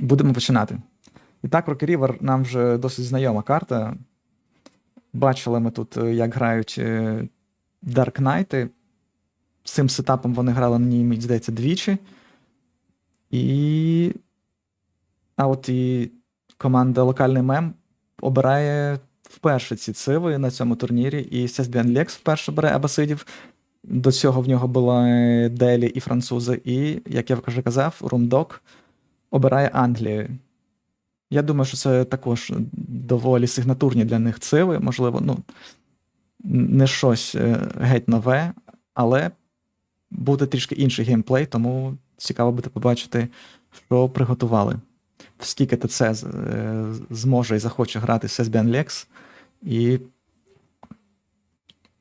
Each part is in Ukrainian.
Будемо починати. І так, Rocky River нам вже досить знайома карта. Бачили ми тут, е, як грають е, Dark Knight. З цим сетапом вони грали на ній, мені здається, двічі. І. А от і команда локальний мем обирає вперше ці циви на цьому турнірі. І Сесбіан Лекс вперше бере Абасидів. До цього в нього були Делі і французи. І, як я вже казав, Румдок обирає Англію. Я думаю, що це також доволі сигнатурні для них циви, можливо, ну, не щось е, геть нове, але буде трішки інший геймплей, тому цікаво буде побачити, що приготували. Скільки ТЦ з- е, зможе і захоче грати Сесбіан Лекс, і,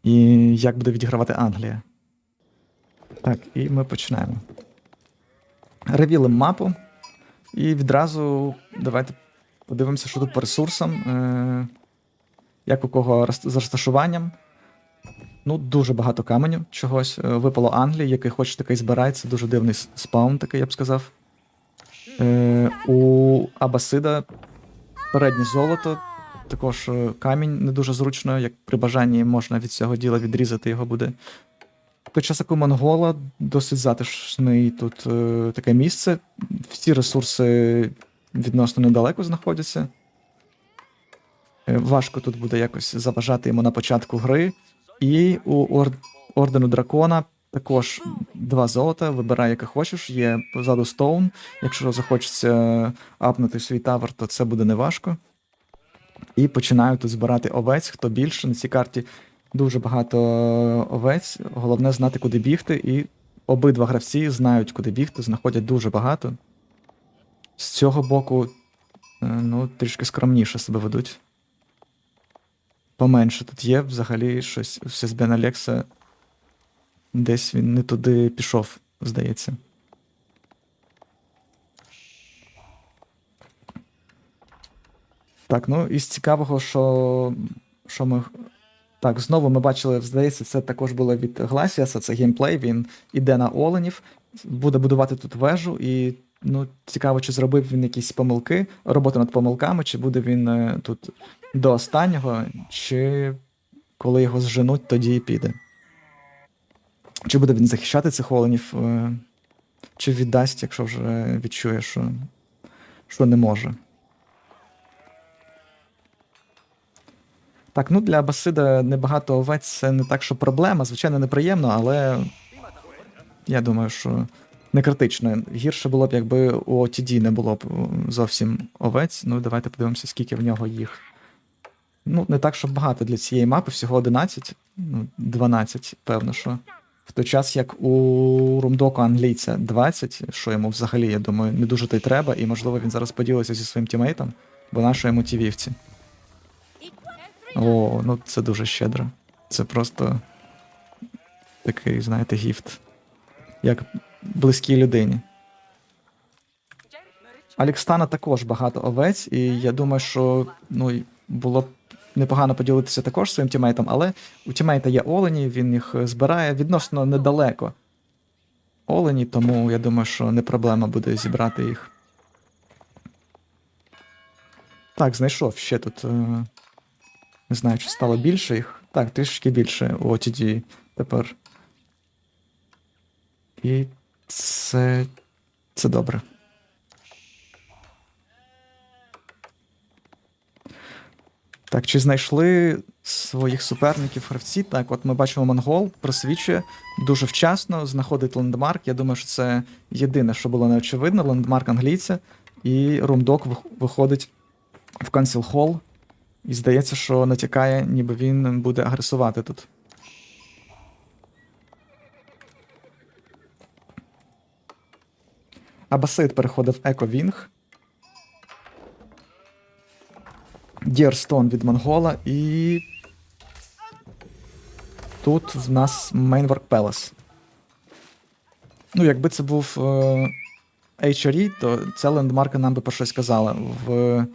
і як буде відігравати Англія. Так, і ми починаємо. Ревілимо мапу. І відразу давайте подивимося, що тут по ресурсам. Е, як у кого з розташуванням. Ну, дуже багато каменю чогось. Е, Випало Англії, який хоч такий збирає. Це дуже дивний спаун, такий, я б сказав. Е, у Абасида переднє золото. Також камінь не дуже зручно, як при бажанні можна від цього діла відрізати його буде. Той час, у Монгола досить затишний тут е, таке місце. Всі ресурси відносно недалеко знаходяться. Е, важко тут буде якось заважати йому на початку гри. І у Ор- ордену дракона також два золота. Вибирай, яке хочеш. Є позаду стоун. Якщо захочеться апнути свій тавер, то це буде неважко. І починаю тут збирати овець. Хто більше на цій карті дуже багато овець. Головне знати, куди бігти, і обидва гравці знають, куди бігти, знаходять дуже багато. З цього боку, е, ну, трішки скромніше себе ведуть. Поменше тут є взагалі щось все з Бен Алекса. Десь він не туди пішов, здається. Так, ну із цікавого, що, що ми. Так, знову ми бачили, здається, це також було від Гласіаса, це геймплей, він іде на Оленів, буде будувати тут вежу, і ну, цікаво, чи зробив він якісь помилки, роботу над помилками, чи буде він е, тут до останнього, чи коли його зженуть, тоді і піде. Чи буде він захищати цих оленів, е, чи віддасть, якщо вже відчує, що, що не може. Так, ну для Басида небагато овець це не так, що проблема. Звичайно, неприємно, але я думаю, що не критично. Гірше було б, якби у OTD не було б зовсім овець. Ну, давайте подивимося, скільки в нього їх. Ну, не так, щоб багато для цієї мапи, всього 11, ну, 12, певно, що. В той час, як у Румдоку англійця 20, що йому взагалі, я думаю, не дуже то й треба, і можливо він зараз поділиться зі своїм тімейтом, бо наші йому ті вівці. О, ну це дуже щедро. Це просто такий, знаєте, гіфт. Як близькій людині. Алікстана також багато овець, і я думаю, що ну, було б непогано поділитися також своїм тімейтом, але у тімейта є Олені, він їх збирає відносно недалеко. Олені, тому я думаю, що не проблема буде зібрати їх. Так, знайшов ще тут. Не знаю, чи стало більше їх. Так, трішки більше у OTD тепер. І це. Це добре. Так, чи знайшли своїх суперників гравці? Так, от ми бачимо Монгол, просвічує дуже вчасно, знаходить лендмарк. Я думаю, що це єдине, що було неочевидно. Лендмарк англійця, і Румдок виходить в Hall. І здається, що натякає, ніби він буде агресувати тут. Абасид переходив Еко Вінг. Дірстон від Монгола і. Тут в нас Mainwork Palace. Ну, якби це був е, HRE, то ця лендмарка нам би про щось казала. В,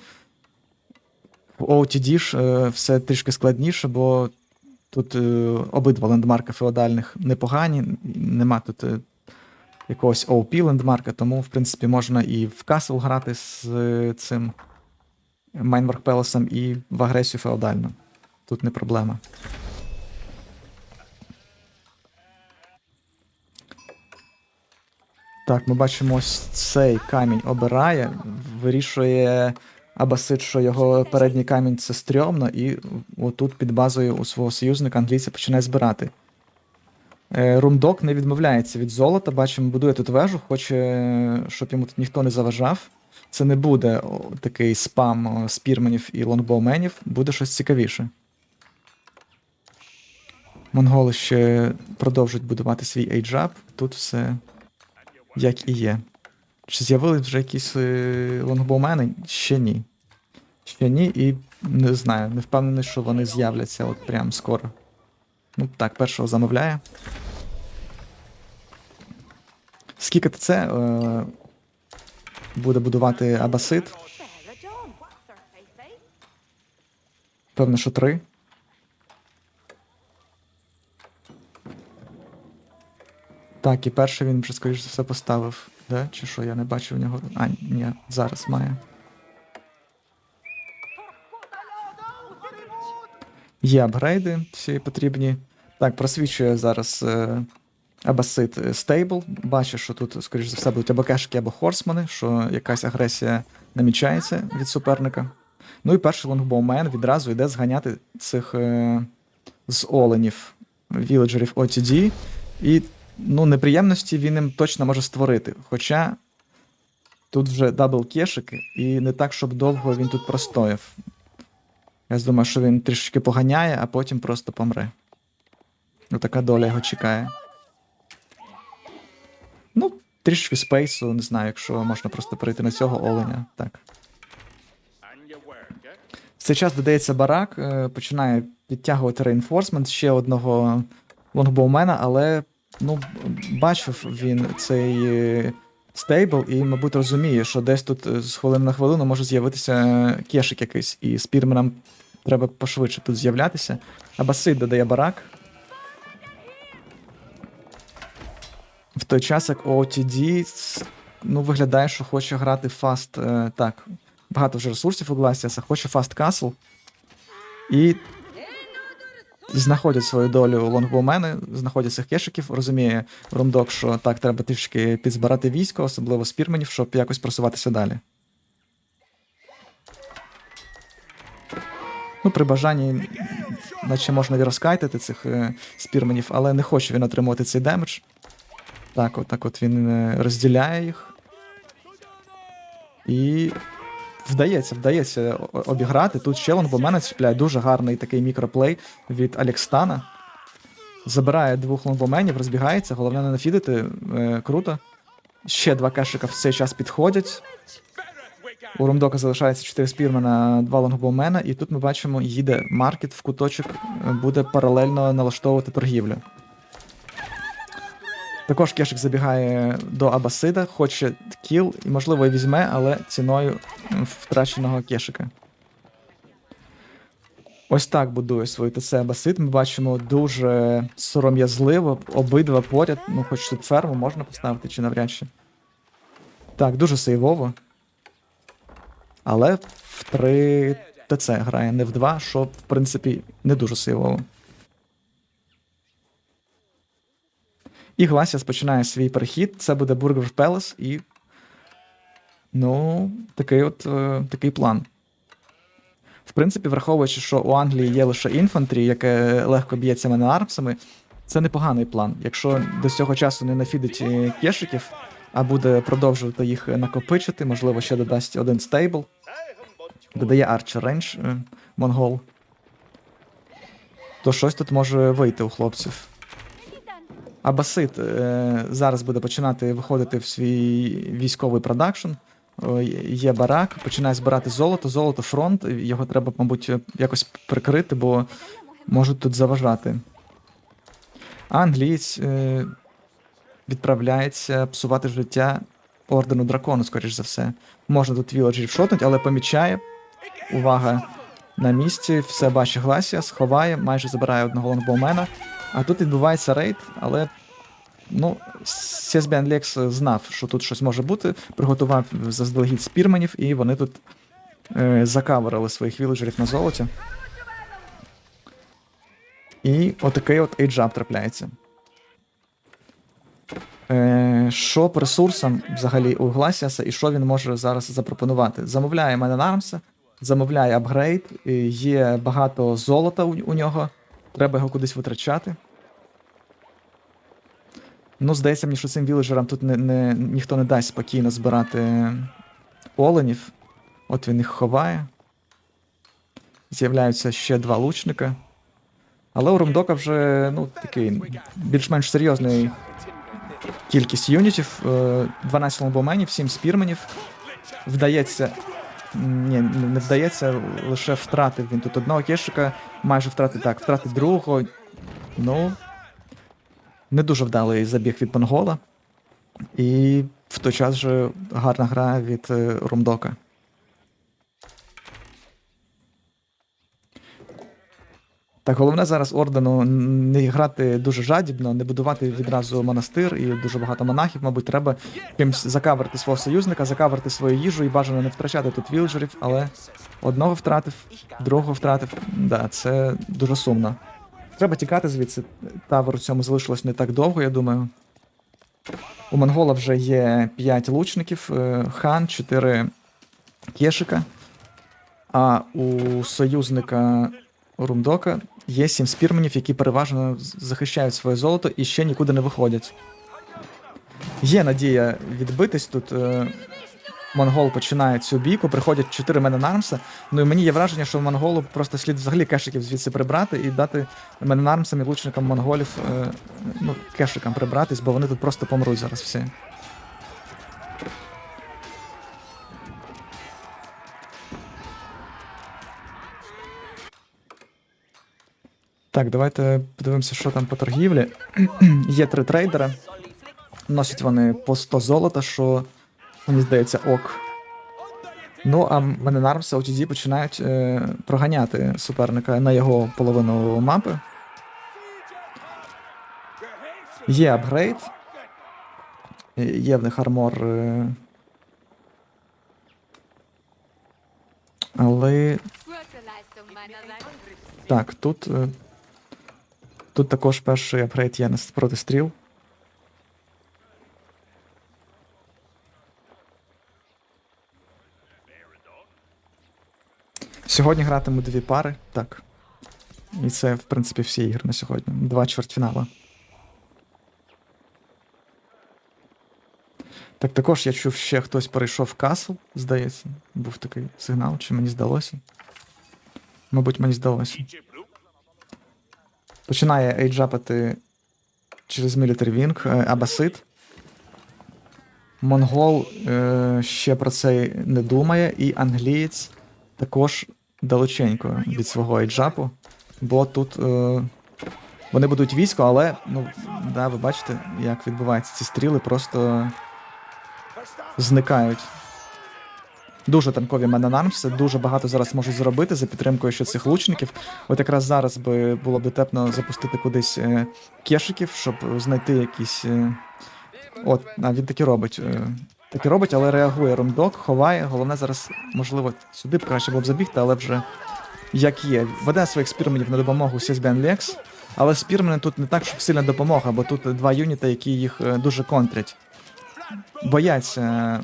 в OTD ж е, все трішки складніше, бо тут е, обидва лендмарка феодальних непогані, нема тут е, якогось OP лендмарка, тому, в принципі, можна і в Касл грати з цим Майнворк Пелесом, і в агресію феодальну. Тут не проблема. Так, ми бачимо ось цей камінь обирає, вирішує Абасид, що його передній камінь це стрьомно, і отут під базою у свого союзника англійця починає збирати. Е, Румдок не відмовляється від золота, бачимо, будує тут вежу, хоче, щоб йому тут ніхто не заважав. Це не буде такий спам спірменів і лонгбоуменів, буде щось цікавіше. Монголи ще продовжують будувати свій ейджап. Тут все як і є. Чи з'явились вже якісь е, лонгбоумени? Ще ні. Ще ні, і не знаю, не впевнений, що вони з'являться от прям скоро. Ну так, першого замовляє. Скільки це е, буде будувати eh? Певно, що три. Так, і перший він вже, скоріш за все, поставив. Да? Чи що, я не бачив в нього. А, ні, зараз має. Є апгрейди всі потрібні. Так, просвічує зараз е, Абасит стейбл. Бачу, що тут, скоріш за все, будуть або кешки, або хорсмани, що якась агресія намічається від суперника. Ну і перший лонгбоумен відразу йде зганяти цих е, з оленів, віледжерів OTD. І ну, неприємності він їм точно може створити. Хоча тут вже дабл кешики, і не так, щоб довго він тут простояв. Я думаю, що він трішечки поганяє, а потім просто помре. Така доля його чекає. Ну, трішечки спейсу, не знаю, якщо можна просто перейти на цього оленя. Так. В цей час додається барак, е, починає підтягувати реінфорсмент ще одного лонгбоумена, але ну, бачив він цей е, стейбл і, мабуть, розуміє, що десь тут е, з хвилини на хвилину може з'явитися кешик якийсь, і спірменам треба пошвидше тут з'являтися. Абасид додає барак. В той час, як OTD, ну, виглядає, що хоче грати фаст. Е, так, багато вже ресурсів у Гласіаса, хоче фаст касл. І знаходять свою долю лонгбоумени, знаходять цих кешиків, розуміє Румдок, що так, треба трішки підзбирати військо, особливо спірменів, щоб якось просуватися далі. Ну, при бажанні, наче можна і розкайтити цих е, спірменів, але не хоче він отримувати цей демедж. Так, от, так от він е, розділяє їх. І вдається, вдається обіграти. Тут ще лонгбоумена чіпляє дуже гарний такий мікроплей від Алекстана. Забирає двох лонгбоуменів, розбігається, головне не нафідити. Е, круто. Ще два кешика в цей час підходять. У Румдока залишається 4 спірмена, 2 лонгбоумена, і тут ми бачимо, їде маркет в куточок, е, буде паралельно налаштовувати торгівлю. Також кешик забігає до Абасида, хоче кіл і, можливо, візьме, але ціною втраченого кешика. Ось так будує свою ТЦ Абасид. Ми бачимо дуже сором'язливо, обидва поряд. Ну, хоч тут ферму можна поставити чи навряд чи. Так, дуже сейвово. Але в 3 ТЦ грає, не в 2, що, в принципі, не дуже сейвово. І Гласіас починає свій перехід. Це буде Бургер Пелес і. Ну, такий от е, такий план. В принципі, враховуючи, що у Англії є лише інфантрі, яке легко б'ється мене армсами, це непоганий план. Якщо до цього часу не нафідить е, кешиків, а буде продовжувати їх накопичити, можливо, ще додасть один стейбл. Додає Range е, монгол. То щось тут може вийти у хлопців. Абасид е, зараз буде починати виходити в свій військовий продакшн. Є барак, починає збирати золото, золото фронт. Його треба, мабуть, якось прикрити, бо можуть тут заважати. Англієць е, відправляється псувати життя ордену дракону, скоріш за все. Можна тут віледжерів шотнуть, але помічає. Увага на місці, все бачить Гласія, сховає, майже забирає одного лонгбоумена. А тут відбувається рейд, але Ну, Сєсбіан Лекс знав, що тут щось може бути, приготував заздалегідь спірменів, і вони тут е, закаверили своїх віледжерів на золоті. І отакий от ейджап трапляється. Е, що по ресурсам взагалі у Гласіаса і що він може зараз запропонувати? Замовляє мене Армса, замовляє апгрейд, є багато золота у, у нього, треба його кудись витрачати. Ну, здається мені, що цим віледжерам тут не, не, ніхто не дасть спокійно збирати оленів. От він їх ховає. З'являються ще два лучника. Але у Румдока вже ну, такий більш-менш серйозний кількість юнітів. е, 12 ломбоменів, 7 спірменів. Вдається. Ні, не вдається, лише втратив він тут одного кешика, майже втратив так, втратив другого. Ну. Не дуже вдалий забіг від Монгола. І в той час же гарна гра від е, Румдока. Так, головне зараз ордену не грати дуже жадібно, не будувати відразу монастир і дуже багато монахів, мабуть, треба кимсь закаверти свого союзника, закаверти свою їжу і бажано не втрачати тут вілджерів, але одного втратив, другого втратив. Да, це дуже сумно. Треба тікати звідси. Тавер у цьому залишилось не так довго, я думаю. У Монгола вже є 5 лучників, е, хан, 4 кешика. А у союзника Румдока є 7 спірменів, які переважно захищають своє золото і ще нікуди не виходять. Є надія відбитись тут. Монгол починає цю бійку, приходять 4 Мененармса. Ну і мені є враження, що монголу просто слід взагалі кешиків звідси прибрати і дати Мененармсам і лучникам монголів е, ну, кешикам прибратись, бо вони тут просто помруть зараз всі. Так, давайте подивимося, що там по торгівлі. Є три трейдера. Носять вони по 100 золота, що мені здається ок. Ну, а Мененармса OTD починають е, проганяти суперника на його половину мапи. Є апгрейд. Є в них армор. Е, але так, тут. е, Тут також перший апгрейд є на проти стріл. Сьогодні гратиму дві пари, так. І це, в принципі, всі ігри на сьогодні. Два чвертьфінала. Так, також я чув, ще хтось перейшов в касл, здається. Був такий сигнал, чи мені здалося. Мабуть, мені здалося. Починає ейджапати через Military Wing е, Абасид. Монгол е, ще про це не думає, і англієць також далеченько від свого ейджапу, бо тут е, вони будуть військо, але ну, да, ви бачите, як відбуваються ці стріли, просто зникають. Дуже танкові менанармси, дуже багато зараз можуть зробити за підтримкою ще цих лучників. От якраз зараз би було б дотепно запустити кудись е, кешиків, щоб знайти якісь. Е, от, а він таки робить. Е, таки робить, але реагує ромдок, ховає. Головне зараз, можливо, сюди краще було б забігти, але вже як є. Веде своїх спірменів на допомогу Сізбен Лекс. Але спірмени тут не так, щоб сильна допомога, бо тут два юніта, які їх е, дуже контрять. Бояться е,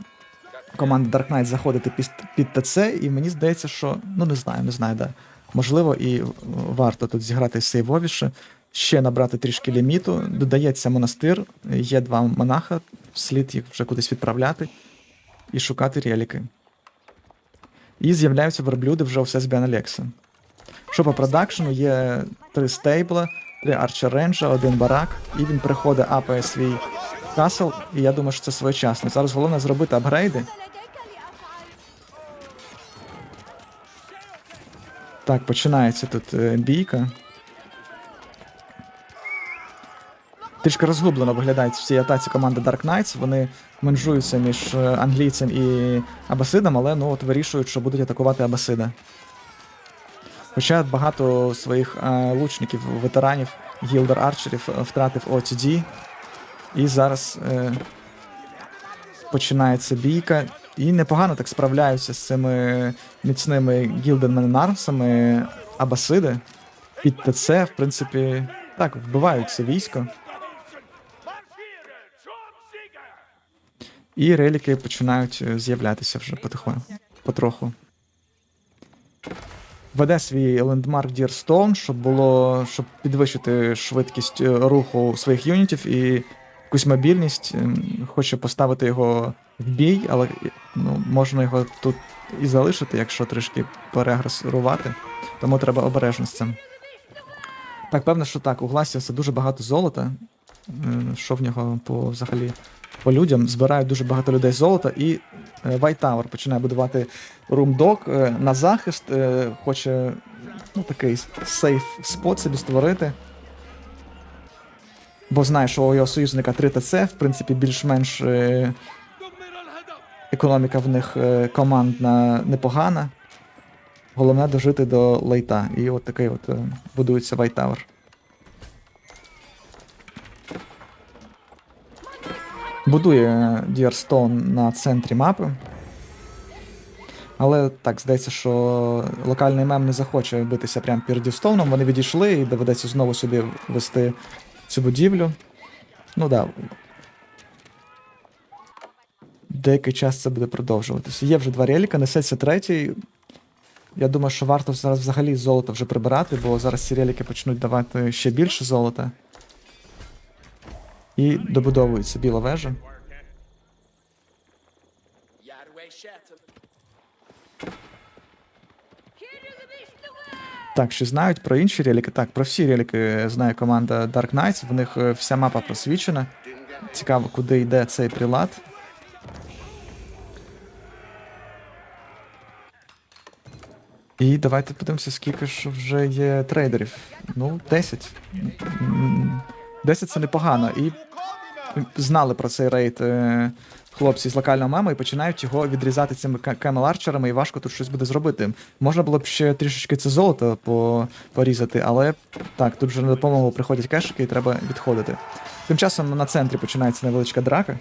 команда Dark Knight заходити під, під ТЦ, і мені здається, що ну не знаю, не знаю, да. Можливо, і варто тут зіграти сейвовіше, ще набрати трішки ліміту. Додається монастир, є два монаха, слід їх вже кудись відправляти і шукати реліки. І з'являються верблюди вже у Сесбіана Лекса. Що по продакшену, є три стейбла, три арчер ренджа, один барак, і він приходить апає свій касл, і я думаю, що це своєчасно. Зараз головне зробити апгрейди. Так, починається тут е, бійка. Трішки розгублено виглядають в цій атаці команди Dark Knights. Вони менжуються між е, англійцем і Абасидом, але ну от вирішують, що будуть атакувати Абасида. Хоча багато своїх е, лучників, ветеранів, гілдер арчерів е, втратив OTD. І зараз е, починається бійка. І непогано так справляються з цими міцними гілденменармсами Абасиди. Під ТЦ, в принципі, так, вбивають це військо. І реліки починають е, з'являтися вже потихоньку, потроху. Веде свій лендмарк Дірстоун, щоб було, щоб підвищити швидкість е, руху своїх юнітів і якусь мобільність. Ем, Хоче поставити його в бій, але ну, можна його тут і залишити, якщо трішки переагресувати. Тому треба обережно з цим. Так, певно, що так, у Гласіаса дуже багато золота. Е, Що в нього по взагалі по людям? Збирають дуже багато людей золота, і е, White Tower починає будувати румдок е, на захист. е, Хоче ну, такий сейф спот собі створити. Бо знає, що у його союзника 3 ТЦ, в принципі, більш-менш економіка в них командна непогана. Головне дожити до лейта. І от такий от будується White Будує Діарстон на центрі мапи. Але так, здається, що локальний мем не захоче битися прямо перед Дірстоуном. Вони відійшли і доведеться знову собі вести цю будівлю. Ну да. Деякий час це буде продовжуватися. Є вже два реліка, несеться третій. Я думаю, що варто зараз взагалі золото вже прибирати, бо зараз ці реліки почнуть давати ще більше золота. І добудовується біла вежа. Так, ще знають про інші реліки. Так, про всі реліки знає команда Dark Knights. В них е, вся мапа просвічена. Цікаво, куди йде цей прилад. І давайте подивимося, скільки ж вже є трейдерів. Ну, 10. 10 це непогано. І знали про цей рейд е, хлопці з локального мема і починають його відрізати цими кемел арчерами, і важко тут щось буде зробити. Можна було б ще трішечки це золото по, порізати, але так, тут вже на допомогу приходять кешики і треба відходити. Тим часом на центрі починається невеличка драка.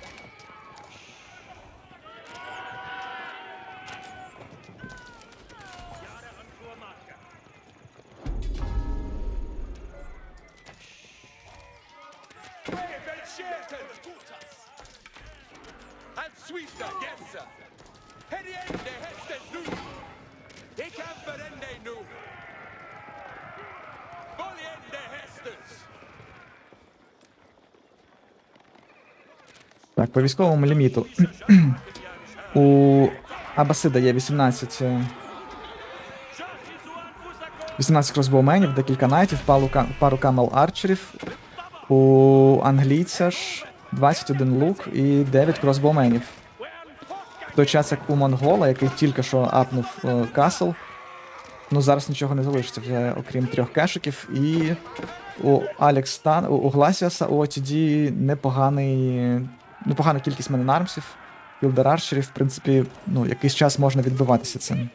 По військовому ліміту. У Абасида є 18. е, 18 кросбоуменів, декілька найтів, пару, камел арчерів. У англійця ж 21 лук і 9 кросбоуменів. В той час, як у Монгола, який тільки що апнув е, касл, ну зараз нічого не залишиться вже, окрім трьох кешиків. І у Алекс Стан, у, у Гласіаса у OTD непоганий, непогана кількість мененармсів, Філдер арчерів, в принципі, ну, якийсь час можна відбиватися цим.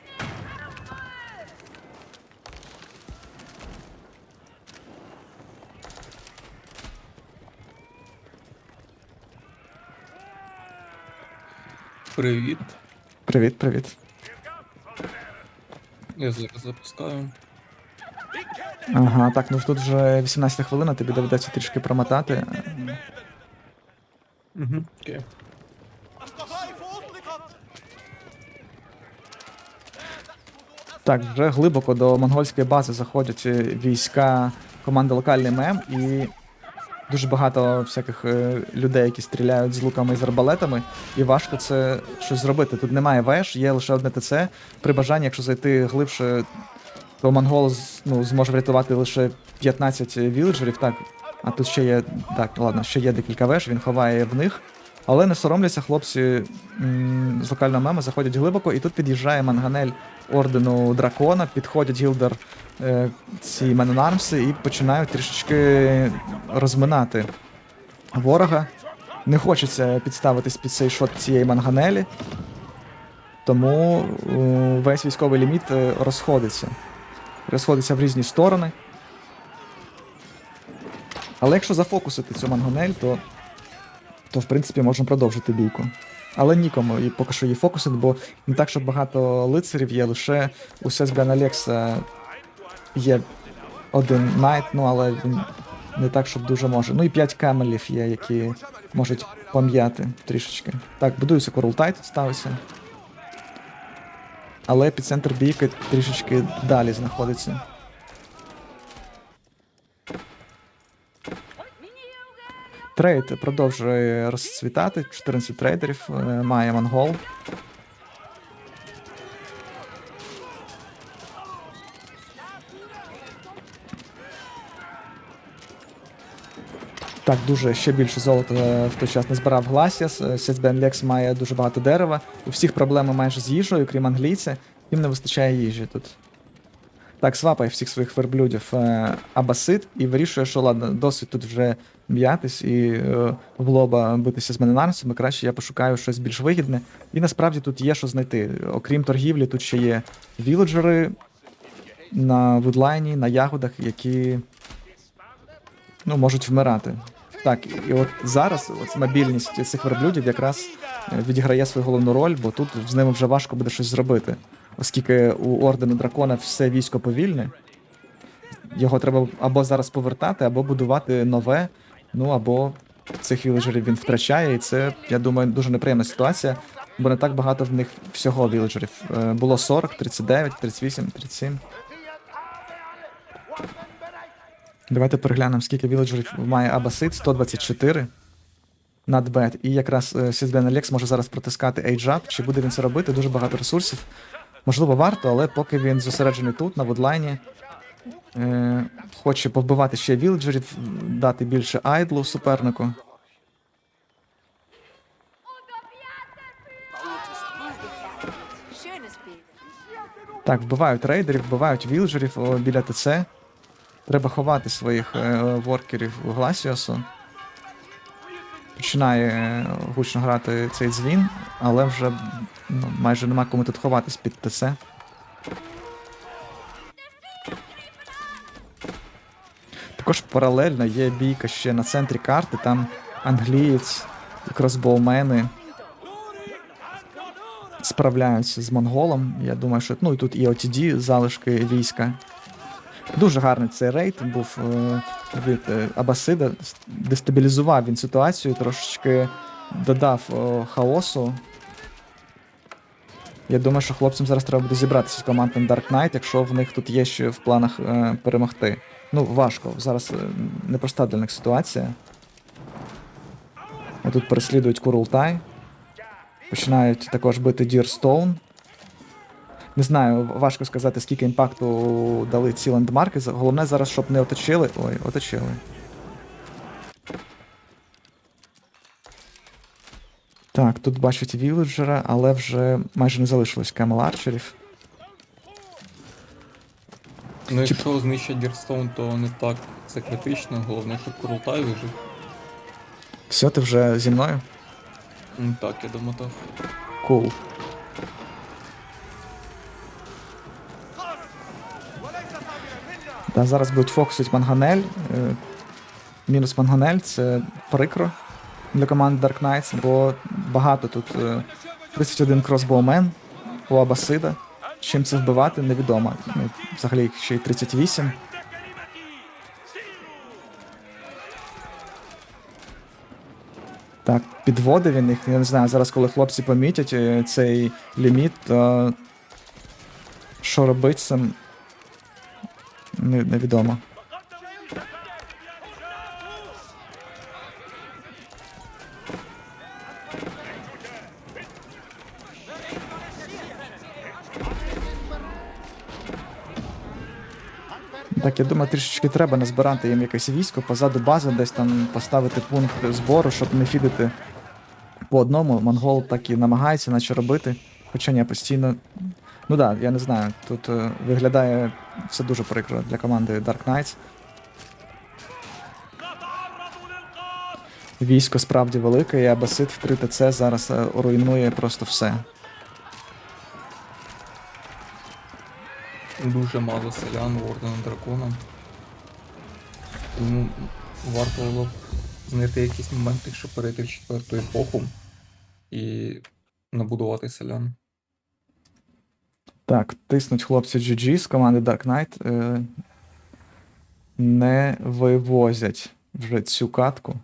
Привіт. Привіт, привіт. Я зараз запускаю. Ага, так, ну тут вже 18 хвилина, тобі доведеться трішки промотати. Угу. Окей. Так, вже глибоко до монгольської бази заходять е, війська команди локальний мем і дуже багато всяких е, людей, які стріляють з луками і з арбалетами, і важко це щось зробити. Тут немає веж, є лише одне ТЦ. При бажанні, якщо зайти глибше, то монгол ну, зможе врятувати лише 15 віледжерів. Так, а тут ще є. Так, ладно, ще є декілька веж, він ховає в них. Але не соромляться хлопці м, з локального мема, заходять глибоко, і тут під'їжджає манганель ордену дракона, підходять гілдер е, ці мененармси і починають трішечки розминати ворога. Не хочеться підставитись під цей шот цієї манганелі, тому е, весь військовий ліміт е, розходиться. Розходиться в різні сторони. Але якщо зафокусити цю манганель, то то в принципі можемо продовжити бійку. Але нікому і поки що її фокусить, бо не так, що багато лицарів є, лише у Сезбіан Алекса є один найт, ну але він не так, щоб дуже може. Ну і 5 камелів є, які можуть пом'яти трішечки. Так, будується Корултай тут ставиться. Але епіцентр бійки трішечки далі знаходиться. Трейд продовжує розцвітати. 14 трейдерів е, має монгол. Так, дуже ще більше золота е, в той час не збирав Гласіас. Сетбен Лекс має дуже багато дерева. У всіх проблеми майже з їжею, крім англійця. Їм не вистачає їжі тут. Так, свапає всіх своїх верблюдів е, Абасид і вирішує, що ладно, досить тут вже м'ятись і е, в лоба битися з мененарцями. Краще я пошукаю щось більш вигідне. І насправді тут є що знайти. Окрім торгівлі, тут ще є віледжери на вудлайні, на ягодах, які ну, можуть вмирати. Так, і от зараз от мобільність цих верблюдів якраз е, відіграє свою головну роль, бо тут з ними вже важко буде щось зробити. Оскільки у ордену дракона все військо повільне, його треба або зараз повертати, або будувати нове, ну або цих віледжерів він втрачає, і це, я думаю, дуже неприємна ситуація, бо не так багато в них всього віледжерів. Е, Було 40, 39, 38, 37. Давайте переглянемо, скільки віледжерів має Абасид, 124 надбет. І якраз Сізбен Алекс може зараз протискати Ейджап. Чи буде він це робити? Дуже багато ресурсів. Можливо, варто, але поки він зосереджений тут, на вудлайні, е, хоче повбивати ще віледжерів, дати більше айдлу супернику. Так, вбивають рейдерів, вбивають вілджерів біля ТЦ. Треба ховати своїх е, воркерів у Гласіосу. Починає е, гучно грати цей дзвін, але вже ну, майже нема кому тут ховатись під ТЦ. Також паралельно є бійка ще на центрі карти, там англієць і кросбоумени справляються з монголом. Я думаю, що ну і тут і OTD, залишки війська. Дуже гарний цей рейд був е, від е, Абасида. Дестабілізував він ситуацію, трошечки додав хаосу. Я думаю, що хлопцям зараз треба буде зібратися з командою Dark Knight, якщо в них тут є ще в планах е, перемогти. Ну, важко. Зараз непроста для них ситуація. Тут переслідують Курултай. Починають також бити Дірстоун. Не знаю, важко сказати, скільки імпакту дали ці лендмарки. Головне зараз, щоб не оточили. Ой, оточили. Так, тут бачать віледжера, але вже майже не залишилось Кемел Арчерів. Ну, якщо знищать Дірстоун, то не так це критично. Головне, щоб Курултай вижив. Все, ти вже зі мною? Так, я домотав. Кул. Та зараз будуть фокусити Манганель. Е, Мінус Манганель це прикро для команди Dark Knights, бо багато тут е, 31 кросбоумен у Абасида. Чим це вбивати, невідомо. Ну, взагалі ще й 38. Так, підводив він їх. Я не знаю, зараз, коли хлопці помітять е, цей ліміт, то що робити з цим не- невідомо. Так, я думаю, трішечки треба назбирати їм якесь військо позаду бази, десь там поставити пункт збору, щоб не фідити по одному. Монгол так і намагається, наче робити. Хоча ні, постійно. Ну так, да, я не знаю. Тут е, виглядає все дуже прикро для команди Dark Knights. Військо справді велике, і Абасид в 3 ТЦ зараз е, руйнує просто все. Дуже мало селян в Ордену Дракона. Тому варто було б знайти якісь моменти, щоб перейти в четверту епоху і набудувати селян. Так, тиснуть хлопці GG з команди Dark Knight. Е, не вивозять вже цю катку.